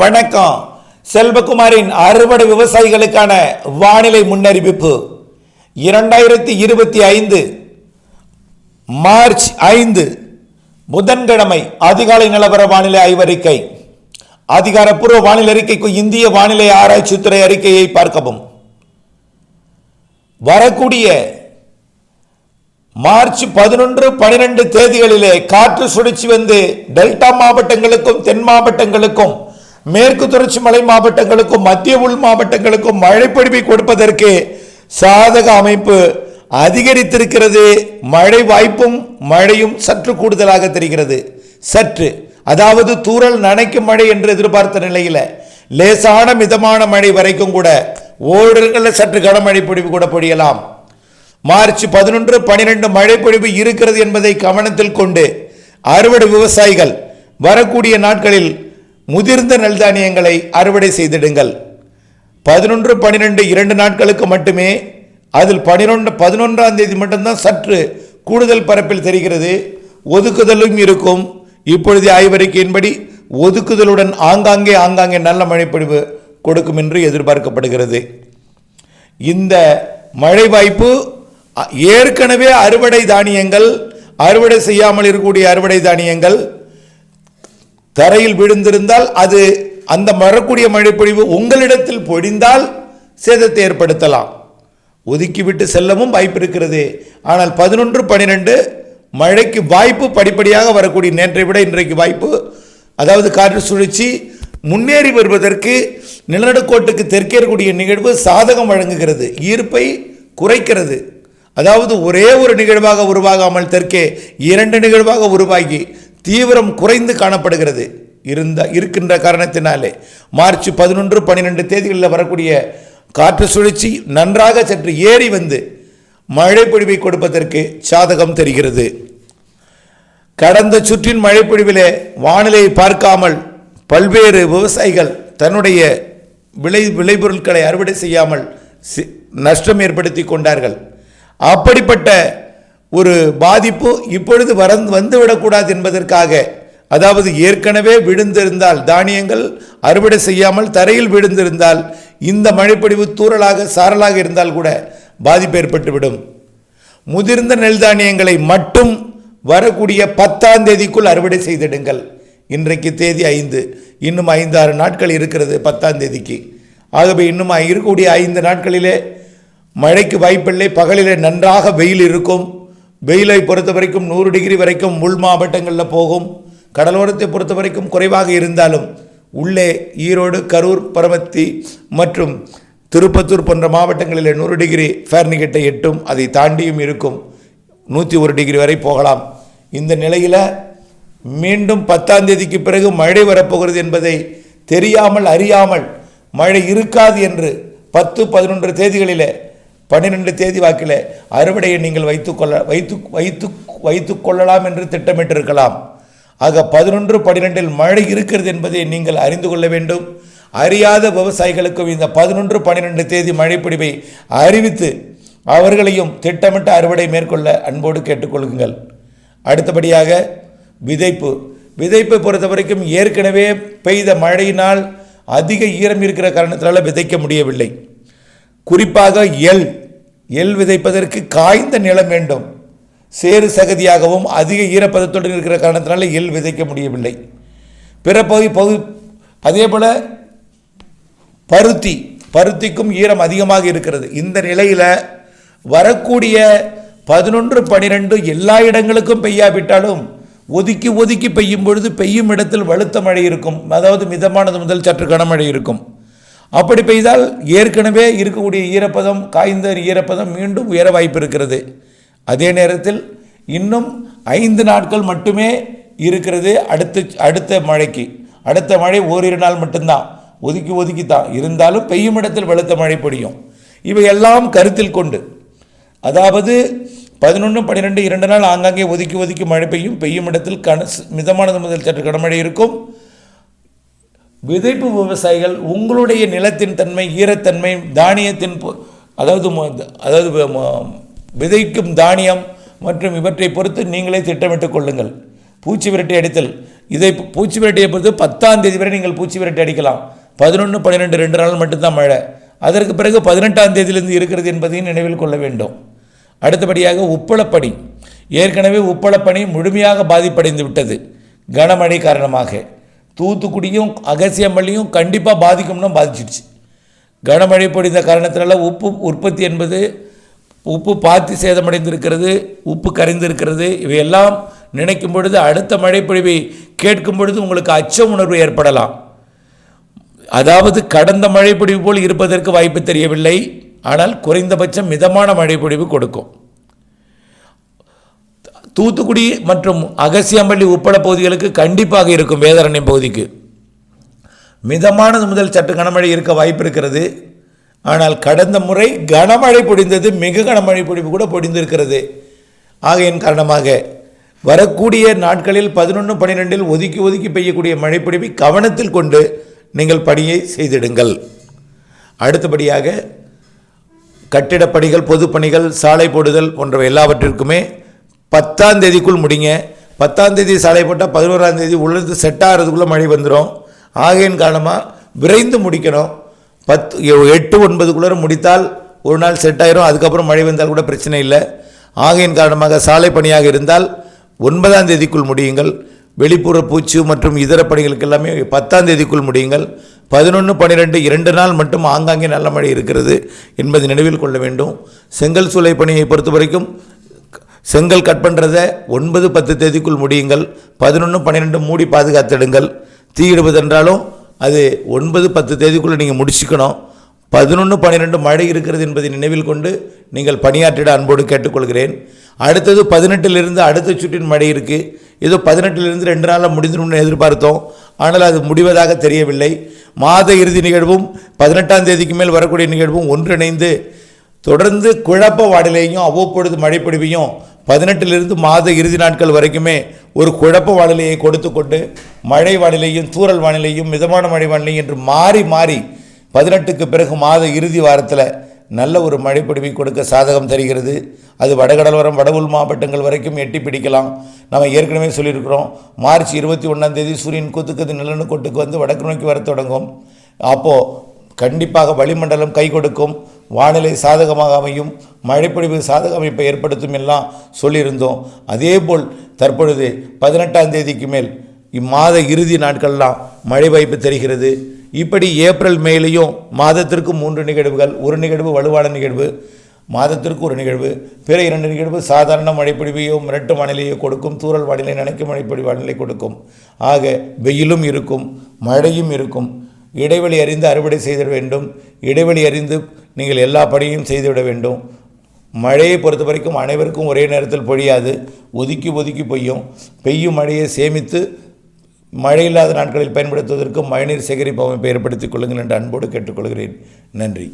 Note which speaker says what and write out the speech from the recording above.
Speaker 1: வணக்கம். செல்வகுமாரின் அறுவடை விவசாயிகளுக்கான வானிலை முன்னறிவிப்பு. இரண்டாயிரத்தி இருபத்தி ஐந்து மார்ச் ஐந்து புதன்கிழமை அதிகாலை நிலவர வானிலை ஆய்வறிக்கை. அதிகாரப்பூர்வ வானிலை அறிக்கைக்கு இந்திய வானிலை ஆராய்ச்சித்துறை அறிக்கையை பார்க்கவும். வரக்கூடிய மார்ச் பதினொன்று பனிரெண்டு தேதிகளிலே காற்று சுழற்சி வந்து டெல்டா மாவட்டங்களுக்கும் தென் மாவட்டங்களுக்கும் மேற்கு தொடர்ச்சி மலை மாவட்டங்களுக்கும் மத்திய உள் மாவட்டங்களுக்கும் மழைப்பொழிவை கொடுப்பதற்கு சாதக அமைப்பு அதிகரித்திருக்கிறது. மழை வாய்ப்பும் மழையும் சற்று கூடுதலாக தெரிகிறது. சற்று அதாவது தூரல் நனைக்கும் மழை என்று எதிர்பார்த்த நிலையில் லேசான மிதமான மழை வரைக்கும் கூட ஓரிடங்களில் சற்று கனமழை பொழிவு கூட பொழியலாம். மார்ச் பதினொன்று பனிரெண்டு மழைப்பொழிவு இருக்கிறது என்பதை கவனத்தில் கொண்டு அறுவடை விவசாயிகள் வரக்கூடிய நாட்களில் முதிர்ந்த நெல் தானியங்களை அறுவடை செய்திடுங்கள். பதினொன்று பனிரெண்டு இரண்டு நாட்களுக்கு மட்டுமே அதில் பனிரெண்டு பதினொன்றாம் தேதி மட்டும்தான் சற்று கூடுதல் பரப்பில் தெரிகிறது. ஒதுக்குதலும் இருக்கும். இப்பொழுது ஆய்வறிக்கையின்படி ஒதுக்குதலுடன் ஆங்காங்கே ஆங்காங்கே நல்ல மழைப்பொழிவு கொடுக்கும் என்று எதிர்பார்க்கப்படுகிறது. இந்த மழை வாய்ப்பு ஏற்கனவே அறுவடை தானியங்கள் அறுவடை செய்யாமல் இருக்கக்கூடிய அறுவடை தானியங்கள் தரையில் விழுந்திருந்தால் அது அந்த வரக்கூடிய மழைப்பொழிவு உங்களிடத்தில் பொழிந்தால் சேதத்தை ஏற்படுத்தலாம். ஒதுக்கிவிட்டு செல்லவும் வாய்ப்பு இருக்கிறது ஆனால் பதினொன்று பன்னிரெண்டு மழைக்கு வாய்ப்பு படிப்படியாக வரக்கூடிய நேற்றை விட இன்றைக்கு வாய்ப்பு அதாவது காற்று சுழற்சி முன்னேறி வருவதற்கு நிலநடுக்கோட்டுக்கு தெற்கே இருக்கக்கூடிய நிகழ்வு சாதகம் வழங்குகிறது. ஈர்ப்பை குறைக்கிறது. அதாவது ஒரே ஒரு நிகழ்வாக உருவாகாமல் தெற்கே இரண்டு நிகழ்வாக உருவாகி தீவிரம் குறைந்து காணப்படுகிறது. இருந்த இருக்கின்ற காரணத்தினாலே மார்ச் பதினொன்று பன்னிரெண்டு தேதிகளில் வரக்கூடிய காற்று சுழற்சி நன்றாக சற்று ஏறி வந்து மழைப்பொழிவை கொடுப்பதற்கு சாதகம் தெரிகிறது. கடந்த சுற்றின் மழைப்பொழிவிலே வானிலையை பார்க்காமல் பல்வேறு விவசாயிகள் தன்னுடைய விளை விளைபொருட்களை அறுவடை செய்யாமல் நஷ்டம் ஏற்படுத்தி கொண்டார்கள். அப்படிப்பட்ட ஒரு பாதிப்பு இப்பொழுது வர வந்துவிடக்கூடாது என்பதற்காக அதாவது ஏற்கனவே விழுந்திருந்தால் தானியங்கள் அறுவடை செய்யாமல் தரையில் விழுந்திருந்தால் இந்த மழைப்பொழிவு தூறலாக சாரலாக இருந்தால் கூட பாதிப்பு ஏற்பட்டுவிடும். முதிர்ந்த நெல் தானியங்களை மட்டும் வரக்கூடிய பத்தாம் தேதிக்குள் அறுவடை செய்திடுங்கள். இன்றைக்கு தேதி ஐந்து. இன்னும் ஐந்தாறு நாட்கள் இருக்கிறது பத்தாம் தேதிக்கு. ஆகவே இன்னும் இருக்கக்கூடிய ஐந்து நாட்களிலே மழைக்கு வாய்ப்பில்லை பகலிலே நன்றாக வெயில் இருக்கும். வெயிலை பொறுத்த வரைக்கும் நூறு டிகிரி வரைக்கும் உள் மாவட்டங்களில் போகும். கடலோரத்தை பொறுத்த வரைக்கும் குறைவாக இருந்தாலும் உள்ளே ஈரோடு கரூர் பரமத்தி மற்றும் திருப்பத்தூர் போன்ற மாவட்டங்களில் நூறு டிகிரி ஃபேர்னிகேட்டை எட்டும். அதை தாண்டியும் இருக்கும். நூற்றி ஒரு டிகிரி வரை போகலாம். இந்த நிலையில் மீண்டும் பத்தாம் தேதிக்கு பிறகு மழை வரப்போகிறது என்பதை தெரியாமல் அறியாமல் மழை இருக்காது என்று பத்து பதினொன்று தேதிகளிலே பன்னிரெண்டு தேதி வாக்கில் அறுவடையை நீங்கள் வைத்துக்கொள்ள வைத்து வைத்து வைத்து கொள்ளலாம் என்று திட்டமிட்டிருக்கலாம். ஆக பதினொன்று பன்னிரெண்டில் மழை இருக்கிறது என்பதை நீங்கள் அறிந்து கொள்ள வேண்டும். அறியாத விவசாயிகளுக்கும் இந்த பதினொன்று பன்னிரெண்டு தேதி மழைப்பிடிவை அறிவித்து அவர்களையும் திட்டமிட்ட அறுவடை மேற்கொள்ள அன்போடு கேட்டுக்கொள்ளுங்கள். அடுத்தபடியாக விதைப்பு. விதைப்பை பொறுத்த வரைக்கும் ஏற்கனவே பெய்த மழையினால் அதிக ஈரம் இருக்கிற காரணத்தினால விதைக்க முடியவில்லை. குறிப்பாக எள். எள் விதைப்பதற்கு காய்ந்த நிலம் வேண்டும். சேறு சகதியாகவும் அதிக ஈரப்பதத்துடன் இருக்கிற காரணத்தினால எள் விதைக்க முடியவில்லை. பிற பகுதி பகு அதே போல் பருத்தி பருத்திக்கும் ஈரம் அதிகமாக இருக்கிறது. இந்த நிலையில் வரக்கூடிய பதினொன்று பனிரெண்டு எல்லா இடங்களுக்கும் பெய்யாவிட்டாலும் ஒதுக்கி ஒதுக்கி பெய்யும் பொழுது பெய்யும் இடத்தில் வலுத்த மழை இருக்கும். அதாவது மிதமானது முதல் சற்று கனமழை இருக்கும். அப்படி பெய்தால் ஏற்கனவே இருக்கக்கூடிய ஈரப்பதம் காய்ந்த ஈரப்பதம் மீண்டும் உயர வாய்ப்பு இருக்கிறது. அதே நேரத்தில் இன்னும் ஐந்து நாட்கள் மட்டுமே இருக்கிறது அடுத்த அடுத்த மழைக்கு. அடுத்த மழை ஓரிரு நாள் மட்டும்தான். ஒதுக்கி ஒதுக்கி தான். இருந்தாலும் பெய்யும் இடத்தில் வெளுத்த மழை பொழியும். இவையெல்லாம் கருத்தில் கொண்டு. அதாவது பதினொன்று பன்னிரெண்டு இரண்டு நாள் ஆங்காங்கே ஒதுக்கி ஒதுக்கி மழை பெய்யும். பெய்யும் இடத்தில் கன மிதமானது முதல் சற்று கனமழை இருக்கும். விதைப்பு விவசாயிகள் உங்களுடைய நிலத்தின் தன்மை ஈரத்தன்மை தானியத்தின் பொ- அதாவது அதாவது விதைக்கும் தானியம் மற்றும் இவற்றை பொறுத்து நீங்களே திட்டமிட்டுக் கொள்ளுங்கள். பூச்சி விரட்டி அடித்தல். இதை பூச்சி விரட்டியை பொறுத்து பத்தாம் தேதி வரை நீங்கள் பூச்சி விரட்டி அடிக்கலாம். பதினொன்று பன்னிரெண்டு ரெண்டு நாள் மட்டும்தான் மழை. அதற்கு பிறகு பதினெட்டாம் தேதியிலிருந்து இருக்கிறது என்பதையும் நினைவில் கொள்ள வேண்டும். அடுத்தபடியாக உப்பளப்பணி ஏற்கனவே உப்பளப்பணி முழுமையாக பாதிப்படைந்து விட்டது. கனமழை காரணமாக. தூத்துக்குடியும் அகசியம்பள்ளியும் கண்டிப்பாக பாதிக்கும்னு பாதிச்சிடுச்சு. கனமழை பொழிந்த காரணத்தினால உப்பு உற்பத்தி என்பது உப்பு பாத்தி சேதமடைந்திருக்கிறது உப்பு கரைந்திருக்கிறது இவையெல்லாம் நினைக்கும் பொழுது அடுத்த மழைப்பொழிவை கேட்கும் பொழுது உங்களுக்கு அச்ச உணர்வு ஏற்படலாம். அதாவது கடந்த மழைப்பொழிவு போல் இருப்பதற்கு வாய்ப்பு தெரியவில்லை. ஆனால் குறைந்தபட்சம் மிதமான மழைப்பொழிவு கொடுக்கும். தூத்துக்குடி மற்றும் அகசியம்பள்ளி உட்பட பகுதிகளுக்கு கண்டிப்பாக இருக்கும் வேதாரண்யம் பகுதிக்கு. மிதமானது முதல் சற்று கனமழை இருக்க வாய்ப்பு இருக்கிறது. ஆனால் கடந்த முறை கனமழை பொடிந்தது மிக கனமழை பொடிவு கூட பொடிந்திருக்கிறது ஆகையின் காரணமாக வரக்கூடிய நாட்களில் பதினொன்று பன்னிரெண்டில் ஒதுக்கி ஒதுக்கி பெய்யக்கூடிய மழைப்பொழிவை கவனத்தில் கொண்டு நீங்கள் பணியை செய்திடுங்கள். அடுத்தபடியாக கட்டிடப்பணிகள் பொதுப்பணிகள் சாலை போடுதல் போன்றவை எல்லாவற்றிற்குமே பத்தாம் தேதிக்குள் முடிங்க. பத்தாம் தேதி சாலை போட்டால் பதினோராம் தேதி உள்ளது செட் ஆகிறதுக்குள்ளே மழை வந்துடும் ஆகையின் காரணமாக விரைந்து முடிக்கணும். பத்து எட்டு ஒன்பதுக்குள்ளே முடித்தால் ஒரு நாள் செட் ஆயிரும். அதுக்கப்புறம் மழை வந்தால் கூட பிரச்சனை இல்லை. ஆகையின் காரணமாக சாலை பணியாக இருந்தால் ஒன்பதாம் தேதிக்குள் முடியுங்கள். வெளிப்புற பூச்சு மற்றும் இதர பணிகளுக்கு எல்லாமே பத்தாம் தேதிக்குள் முடியுங்கள். பதினொன்று பன்னிரெண்டு இரண்டு நாள் மட்டும் ஆங்காங்கே நல்ல மழை இருக்கிறது என்பதை நினைவில் கொள்ள வேண்டும். செங்கல் சூளை பணியை பொறுத்த வரைக்கும் செங்கல் கட் பண்ணுறத ஒன்பது பத்து தேதிக்குள் முடியுங்கள். பதினொன்று பன்னிரெண்டு மூடி பாதுகாத்திடுங்கள். தீயிடுவதென்றாலும் அது ஒன்பது பத்து தேதிக்குள்ளே நீங்கள் முடிச்சுக்கணும். பதினொன்று பன்னிரெண்டு மழை இருக்கிறது என்பதை நினைவில் கொண்டு நீங்கள் பணியாற்றிட அன்போடு கேட்டுக்கொள்கிறேன். அடுத்தது பதினெட்டிலிருந்து அடுத்த சுற்றின் மழை இருக்குது ஏதோ பதினெட்டிலிருந்து ரெண்டு நாளில் முடிந்துடும்னு எதிர்பார்த்தோம். ஆனால் அது முடிவதாக தெரியவில்லை. மாத இறுதி நிகழ்வும் பதினெட்டாம் தேதிக்கு மேல் வரக்கூடிய நிகழ்வும் ஒன்றிணைந்து தொடர்ந்து குழப்ப வாடலையும் அவ்வப்பொழுது மழைப்பொழிவையும் பதினெட்டிலிருந்து மாத இறுதி நாட்கள் வரைக்குமே ஒரு குழப்ப வானிலையை கொடுத்து கொண்டு மழை வானிலையும் தூரல் வானிலையும் மிதமான மழை வானிலையும் என்று மாறி மாறி பதினெட்டுக்கு பிறகு மாத இறுதி வாரத்தில் நல்ல ஒரு மழைப்பிடிவை கொடுக்க சாதகம் தருகிறது. அது வடகடலோரம் வட உள் மாவட்டங்கள் வரைக்கும் எட்டி பிடிக்கலாம். நம்ம ஏற்கனவே சொல்லியிருக்கிறோம். மார்ச் இருபத்தி ஒன்றாம் தேதி சூரியன் கூத்துக்கது நிலநடுக்கோட்டுக்கு வந்து வடக்கு நோக்கி வர தொடங்கும். அப்போது கண்டிப்பாக வளிமண்டலம் கை கொடுக்கும். வானிலை சாதகமாக அமையும் மழைப்பொழிவு சாதக அமைப்பை ஏற்படுத்தும் எல்லாம் சொல்லியிருந்தோம். அதேபோல் தற்பொழுது பதினெட்டாம் தேதிக்கு மேல் இம்மாத இறுதி நாட்கள்லாம் மழை வாய்ப்பு தெரிகிறது. இப்படி ஏப்ரல் மேலேயும் மாதத்திற்கு மூன்று நிகழ்வுகள் ஒரு நிகழ்வு வலுவான நிகழ்வு மாதத்திற்கு ஒரு நிகழ்வு பிற இரண்டு நிகழ்வு சாதாரண மழைப்பொழிவையோ மிரட்டு வானிலையோ கொடுக்கும் தூறல் வானிலை நனைக்கும் மழைப்பொழிவு வானிலை கொடுக்கும். ஆக வெயிலும் இருக்கும் மழையும் இருக்கும். இடைவெளி அறிந்து அறுவடை செய்திட வேண்டும். இடைவெளி அறிந்து நீங்கள் எல்லா பணியும் செய்துவிட வேண்டும். மழையை பொறுத்த வரைக்கும் அனைவருக்கும் ஒரே நேரத்தில் பொழியாது. ஒதுக்கி ஒதுக்கி பொய்யும். பெய்யும் மழையை சேமித்து மழை இல்லாத நாட்களில் பயன்படுத்துவதற்கு மழைநீர் சேகரிப்பு அமைப்பை ஏற்படுத்திக் கொள்ளுங்கள் என்று அன்போடு கேட்டுக்கொள்கிறேன். நன்றி.